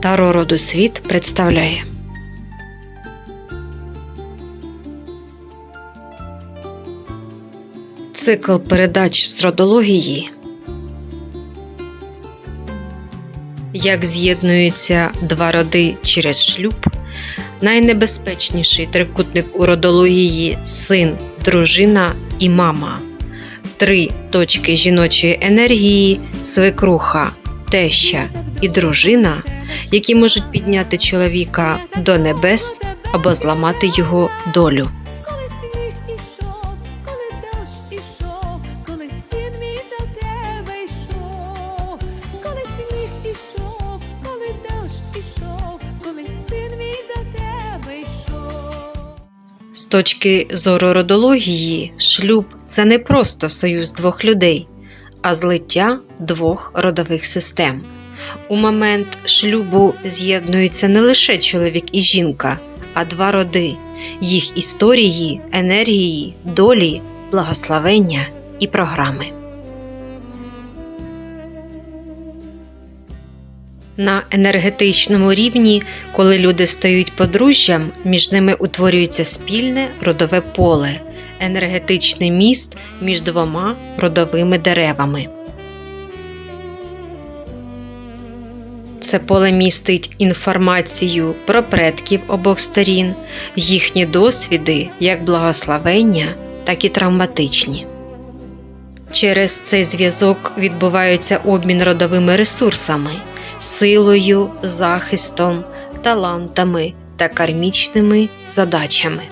Таро роду світ представляє. Цикл передач з родології. Як з'єднуються два роди через шлюб, найнебезпечніший трикутник у родології син, дружина і мама. Три точки жіночої енергії свекруха, теща і дружина, які можуть підняти чоловіка до небес або зламати його долю. З точки зору родології, шлюб це не просто союз двох людей, а злиття двох родових систем. У момент шлюбу з'єднуються не лише чоловік і жінка, а два роди, їх історії, енергії, долі, благословення і програми. На енергетичному рівні, коли люди стають подружжям, між ними утворюється спільне родове поле, енергетичний міст між двома родовими деревами. Це поле містить інформацію про предків обох сторін, їхні досвіди як благословення, так і травматичні. Через цей зв'язок відбувається обмін родовими ресурсами, силою, захистом, талантами та кармічними задачами.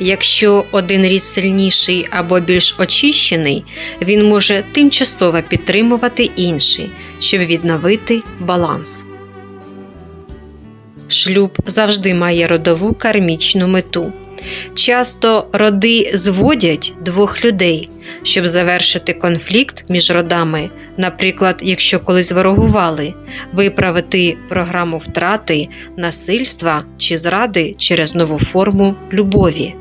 Якщо один рід сильніший або більш очищений, він може тимчасово підтримувати інший, щоб відновити баланс. Шлюб завжди має родову кармічну мету. Часто роди зводять двох людей, щоб завершити конфлікт між родами, наприклад, якщо колись ворогували, виправити програму втрати, насильства чи зради через нову форму любові.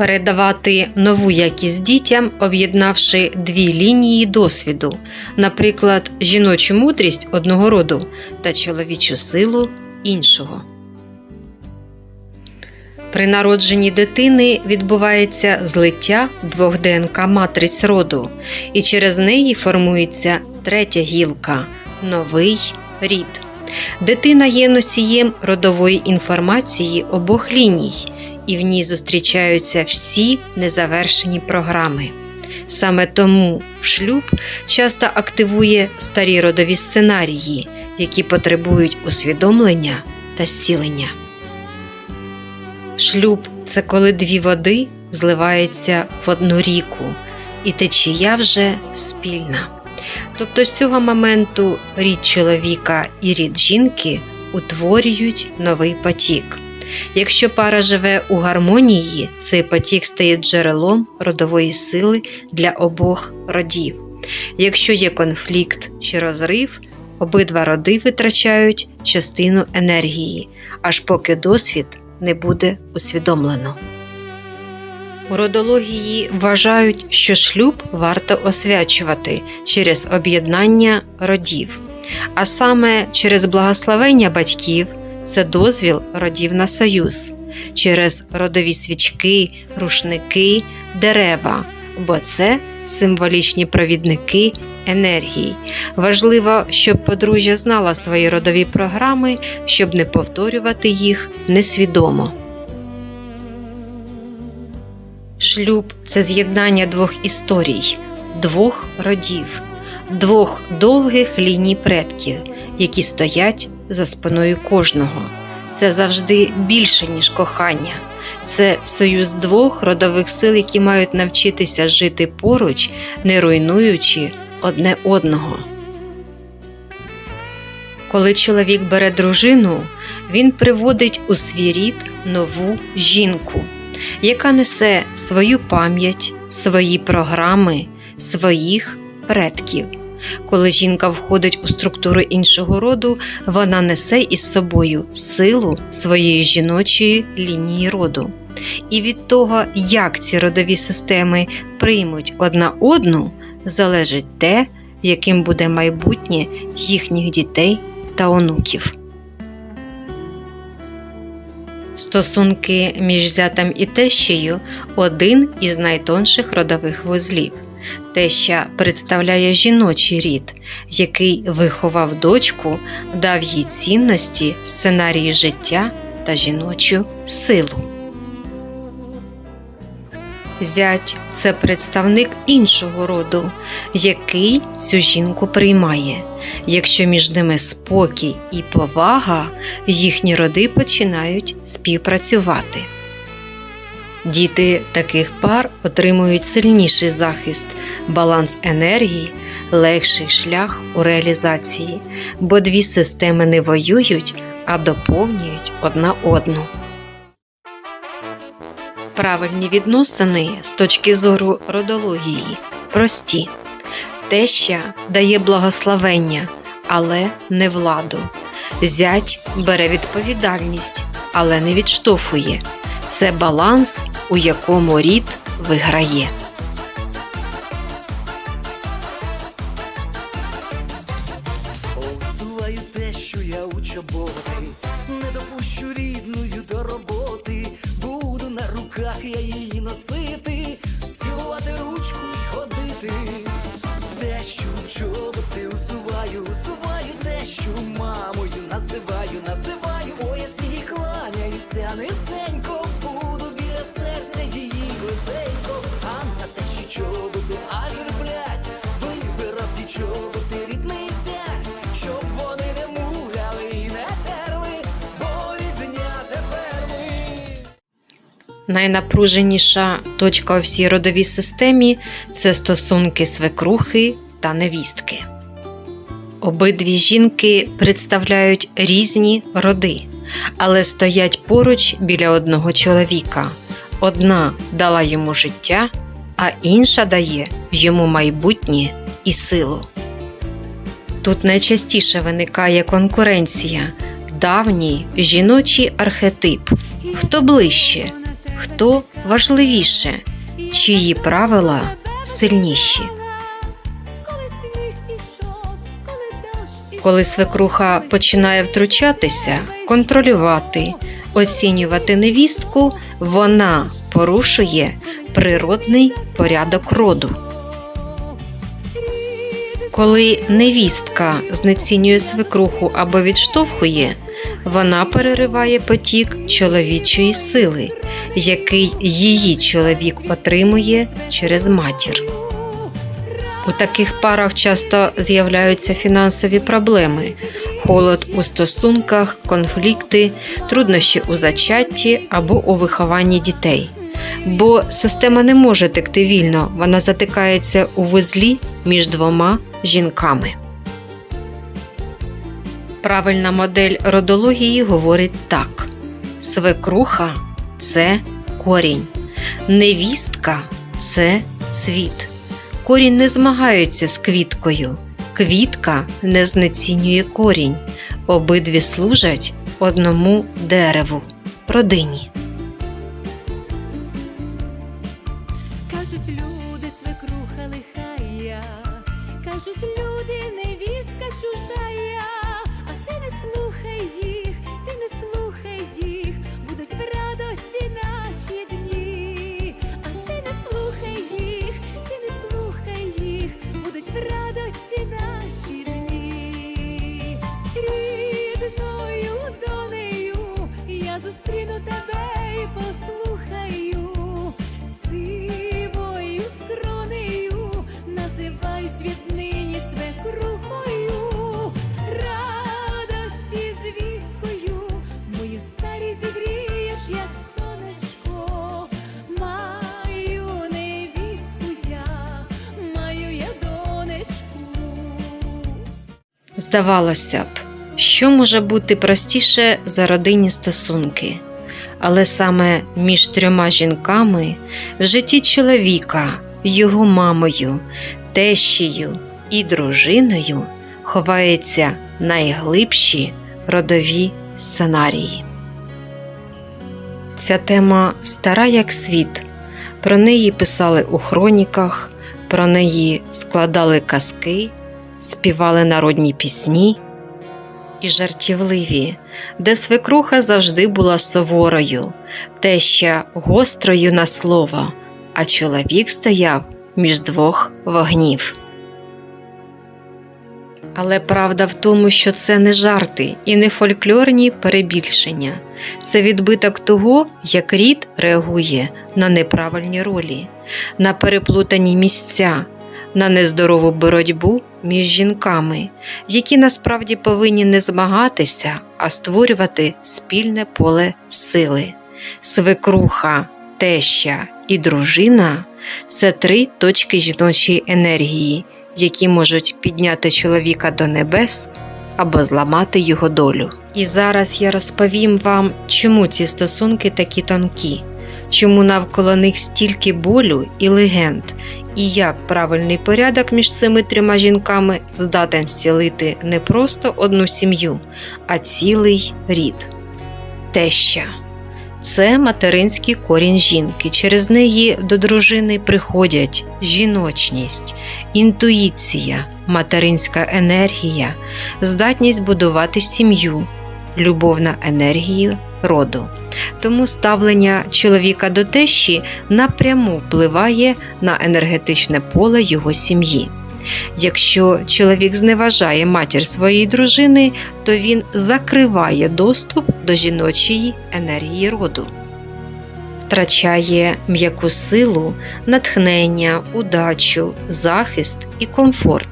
Передавати нову якість дітям, об'єднавши дві лінії досвіду, наприклад, жіночу мудрість одного роду та чоловічу силу іншого. При народженні дитини відбувається злиття двох ДНК матриць роду, і через неї формується третя гілка новий рід. Дитина є носієм родової інформації обох ліній, і в ній зустрічаються всі незавершені програми. Саме тому шлюб часто активує старі родові сценарії, які потребують усвідомлення та зцілення. Шлюб це коли дві води зливаються в одну ріку, і течія вже спільна. Тобто з цього моменту рід чоловіка і рід жінки утворюють новий потік. Якщо пара живе у гармонії, цей потік стає джерелом родової сили для обох родів. Якщо є конфлікт чи розрив, обидва роди витрачають частину енергії, аж поки досвід не буде усвідомлено. У родології вважають, що шлюб варто освячувати через об'єднання родів, а саме через благословення батьків це дозвіл родів на союз, через родові свічки, рушники, дерева, бо це символічні провідники енергії. Важливо, щоб подружжя знала свої родові програми, щоб не повторювати їх несвідомо. Шлюб це з'єднання двох історій, двох родів, двох довгих ліній предків, які стоять за спиною кожного. Це завжди більше, ніж кохання. Це союз двох родових сил, які мають навчитися жити поруч, не руйнуючи одне одного. Коли чоловік бере дружину, він приводить у свій рід нову жінку, яка несе свою пам'ять, свої програми, своїх предків. Коли жінка входить у структуру іншого роду, вона несе із собою силу своєї жіночої лінії роду. І від того, як ці родові системи приймуть одна одну, залежить те, яким буде майбутнє їхніх дітей та онуків. Стосунки між зятем і тещею один із найтонших родових вузлів. Теща представляє жіночий рід, який виховав дочку, дав їй цінності, сценарії життя та жіночу силу. Зять це представник іншого роду, який цю жінку приймає. Якщо між ними спокій і повага, їхні роди починають співпрацювати. Діти таких пар отримують сильніший захист, баланс енергії, легший шлях у реалізації, бо дві системи не воюють, а доповнюють одна одну. Правильні відносини з точки зору родології прості. Теща дає благословення, але не владу. Зять бере відповідальність, але не відштовхує. Це баланс, у якому рід виграє. Усуваю те, що я у чоботи, не допущу рідною до роботи, буду на руках я її носити, цілувати ручку і ходити. Те, що усуваю, усуваю те, що мамою називаю, називаю, пояс її кланяюся низенько, серця її близенько, а на те, що чоботи аж реплять, вибирав ті чоботи рідний зять, щоб вони не муляли і не терли, бо рідня тепер ми. Найнапруженіша точка у всій родовій системі це стосунки свекрухи та невістки. Обидві жінки представляють різні роди, але стоять поруч біля одного чоловіка. Одна дала йому життя, а інша дає йому майбутнє і силу. Тут найчастіше виникає конкуренція, давній жіночий архетип. Хто ближче, хто важливіше, чиї правила сильніші. Коли свекруха починає втручатися, контролювати, оцінювати невістку, вона порушує природний порядок роду. Коли невістка знецінює свекруху або відштовхує, вона перериває потік чоловічої сили, який її чоловік отримує через матір. У таких парах часто з'являються фінансові проблеми, холод у стосунках, конфлікти, труднощі у зачатті або у вихованні дітей. Бо система не може текти вільно, вона затикається у вузлі між двома жінками. Правильна модель родології говорить так: свекруха це корінь, невістка це цвіт. Корінь не змагається з квіткою, квітка не знецінює корінь. Обидві служать одному дереву родині. Здавалося б, що може бути простіше за родинні стосунки, але саме між трьома жінками в житті чоловіка, його мамою, тещею і дружиною ховаються найглибші родові сценарії. Ця тема стара як світ. Про неї писали у хроніках, про неї складали казки співали народні пісні і жартівливі, де свекруха завжди була суворою, теща гострою на слово, а чоловік стояв між двох вогнів. Але правда в тому, що це не жарти і не фольклорні перебільшення. Це відбиток того, як рід реагує на неправильні ролі, на переплутані місця, на нездорову боротьбу між жінками, які насправді повинні не змагатися, а створювати спільне поле сили. Свекруха, теща і дружина це три точки жіночої енергії, які можуть підняти чоловіка до небес або зламати його долю. І зараз я розповім вам, чому ці стосунки такі тонкі, чому навколо них стільки болю і легенд, і як правильний порядок між цими трьома жінками здатен зцілити не просто одну сім'ю, а цілий рід. Теща. Це материнський корінь жінки. Через неї до дружини приходять жіночність, інтуїція, материнська енергія, здатність будувати сім'ю, любовна енергія роду. Тому ставлення чоловіка до тещі напряму впливає на енергетичне поле його сім'ї. Якщо чоловік зневажає матір своєї дружини, то він закриває доступ до жіночої енергії роду, втрачає м'яку силу, натхнення, удачу, захист і комфорт,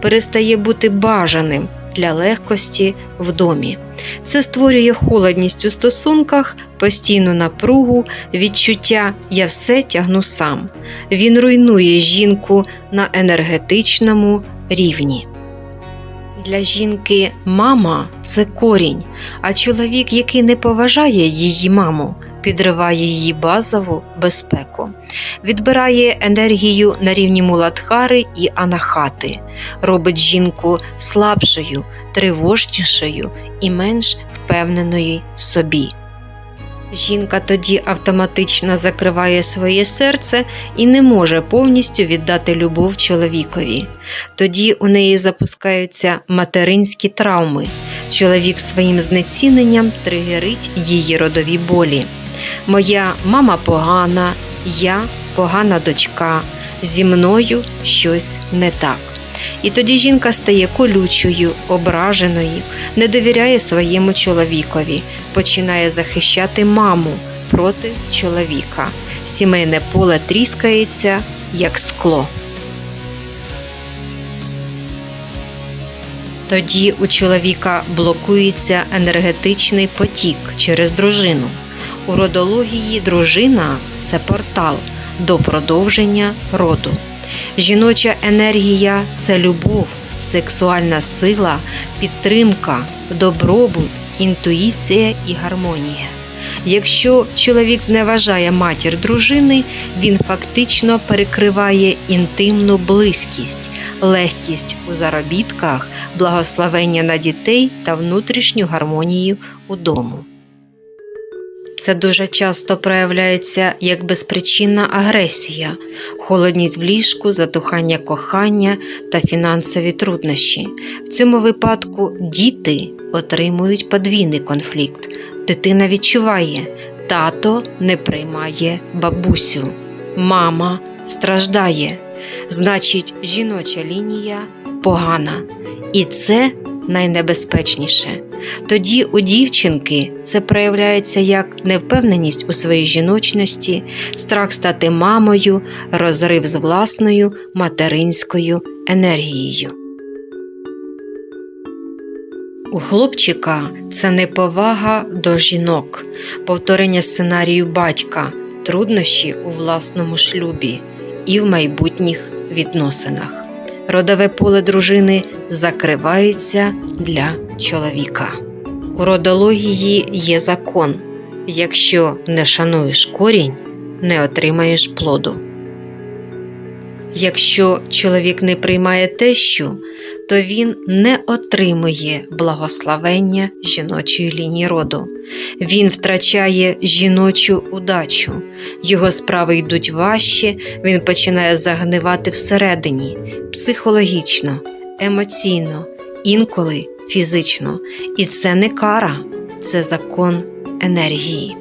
перестає бути бажаним для легкості в домі. Це створює холодність у стосунках, постійну напругу, відчуття я все тягну сам. Він руйнує жінку на енергетичному рівні. Для жінки мама це корінь, а чоловік, який не поважає її маму, підриває її базову безпеку, відбирає енергію на рівні муладхари і анахати, робить жінку слабшою, тривожнішою і менш впевненою в собі. Жінка тоді автоматично закриває своє серце і не може повністю віддати любов чоловікові. Тоді у неї запускаються материнські травми. Чоловік своїм знеціненням тригерить її родові болі. Моя мама погана, я погана дочка, зі мною щось не так. І тоді жінка стає колючою, ображеною, не довіряє своєму чоловікові, починає захищати маму проти чоловіка. Сімейне поле тріскається, як скло. Тоді у чоловіка блокується енергетичний потік через дружину. У родології дружина це портал до продовження роду. Жіноча енергія це любов, сексуальна сила, підтримка, добробут, інтуїція і гармонія. Якщо чоловік зневажає матір дружини, він фактично перекриває інтимну близькість, легкість у заробітках, благословення на дітей та внутрішню гармонію у дому. Це дуже часто проявляється як безпричинна агресія, холодність в ліжку, затухання кохання та фінансові труднощі. В цьому випадку діти отримують подвійний конфлікт. Дитина відчуває, тато не приймає бабусю, мама страждає, значить, жіноча лінія погана. І це найнебезпечніше. Тоді у дівчинки це проявляється як невпевненість у своїй жіночності, страх стати мамою, розрив з власною материнською енергією. У хлопчика це неповага до жінок, повторення сценарію батька, труднощі у власному шлюбі і в майбутніх відносинах. Родове поле дружини закривається для чоловіка. У родології є закон: якщо не шануєш корінь, не отримаєш плоду. Якщо чоловік не приймає тещу, то він не отримує благословення жіночої лінії роду. Він втрачає жіночу удачу, його справи йдуть важче, він починає загнивати всередині психологічно, емоційно, інколи фізично. І це не кара, це закон енергії.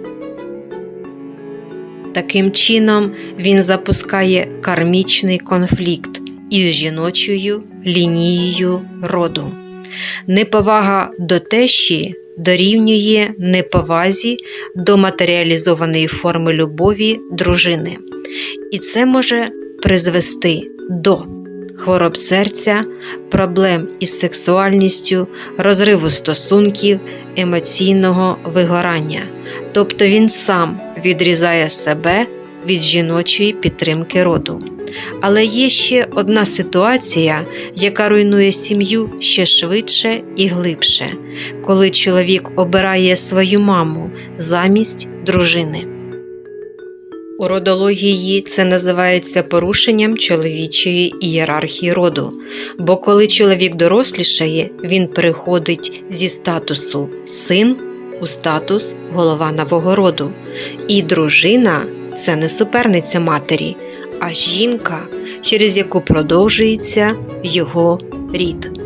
Таким чином він запускає кармічний конфлікт із жіночою лінією роду. Неповага до тещі дорівнює неповазі до матеріалізованої форми любові дружини. І це може призвести до хвороб серця, проблем із сексуальністю, розриву стосунків, емоційного вигорання. Тобто він сам відрізає себе від жіночої підтримки роду. Але є ще одна ситуація, яка руйнує сім'ю ще швидше і глибше, коли чоловік обирає свою маму замість дружини. У родології це називається порушенням чоловічої ієрархії роду, бо коли чоловік дорослішає, він переходить зі статусу син у статус голова нового роду. І дружина це не суперниця матері, а жінка, через яку продовжується його рід.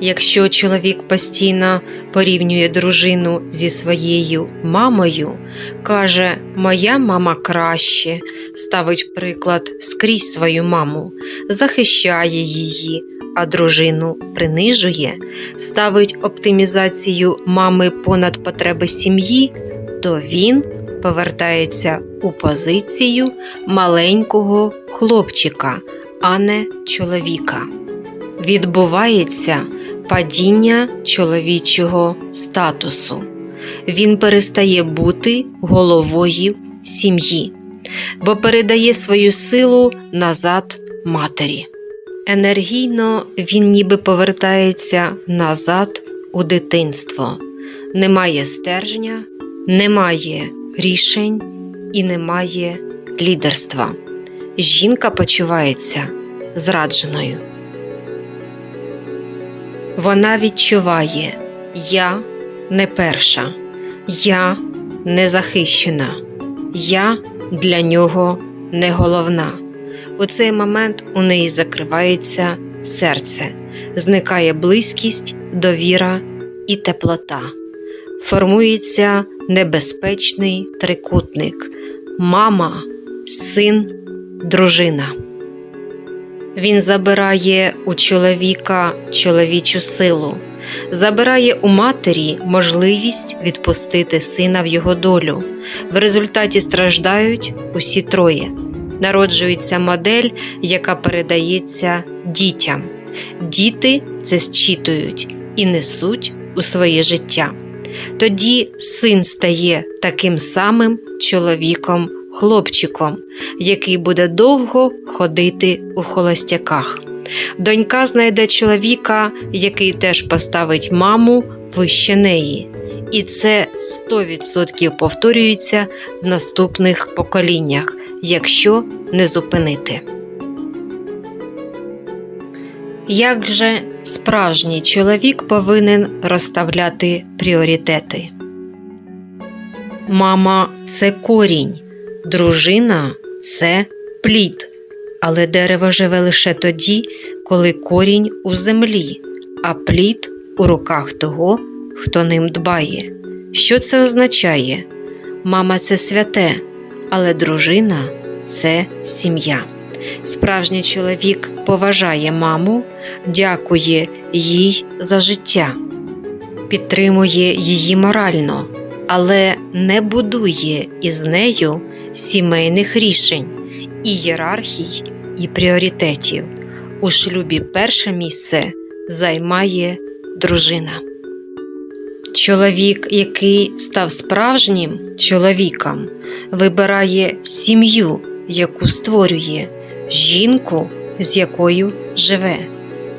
Якщо чоловік постійно порівнює дружину зі своєю мамою, каже Моя мама краще, ставить приклад скрізь свою маму, захищає її, а дружину принижує, ставить оптимізацію мами понад потреби сім'ї, то він повертається у позицію маленького хлопчика, а не чоловіка. Відбувається падіння чоловічого статусу. Він перестає бути головою сім'ї, бо передає свою силу назад матері. Енергійно він ніби повертається назад у дитинство. Немає стержня, немає рішень і немає лідерства. Жінка почувається зрадженою. Вона відчуває Я не перша, я не захищена, я для нього не головна. У цей момент у неї закривається серце, зникає близькість, довіра і теплота. Формується небезпечний трикутник мама, син, дружина. Він забирає у чоловіка чоловічу силу, забирає у матері можливість відпустити сина в його долю. В результаті страждають усі троє. Народжується модель, яка передається дітям. Діти це зчитують і несуть у своє життя. Тоді син стає таким самим чоловіком хлопчиком, який буде довго ходити у холостяках. Донька знайде чоловіка, який теж поставить маму вище неї. І це 100% повторюється в наступних поколіннях, якщо не зупинити. Як же справжній чоловік повинен розставляти пріоритети? Мама це корінь, дружина це плід, але дерево живе лише тоді, коли корінь у землі, а плід у руках того, хто ним дбає. Що це означає? Мама це святе, але дружина це сім'я. Справжній чоловік поважає маму, дякує їй за життя, підтримує її морально, але не будує із нею сімейних рішень, ієрархій і пріоритетів. У шлюбі перше місце займає дружина. Чоловік, який став справжнім чоловіком, вибирає сім'ю, яку створює, жінку, з якою живе,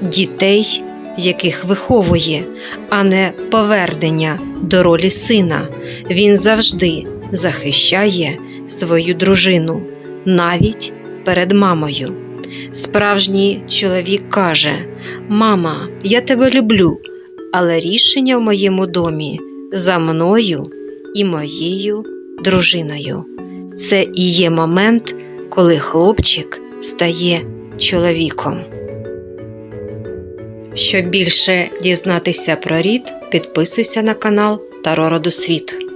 дітей, яких виховує, а не повернення до ролі сина. Він завжди захищає свою дружину, навіть перед мамою. Справжній чоловік каже: Мама, я тебе люблю, але рішення в моєму домі за мною і моєю дружиною. Це і є момент, коли хлопчик стає чоловіком. Щоб більше дізнатися про рід, підписуйся на канал Таро Родосвіт.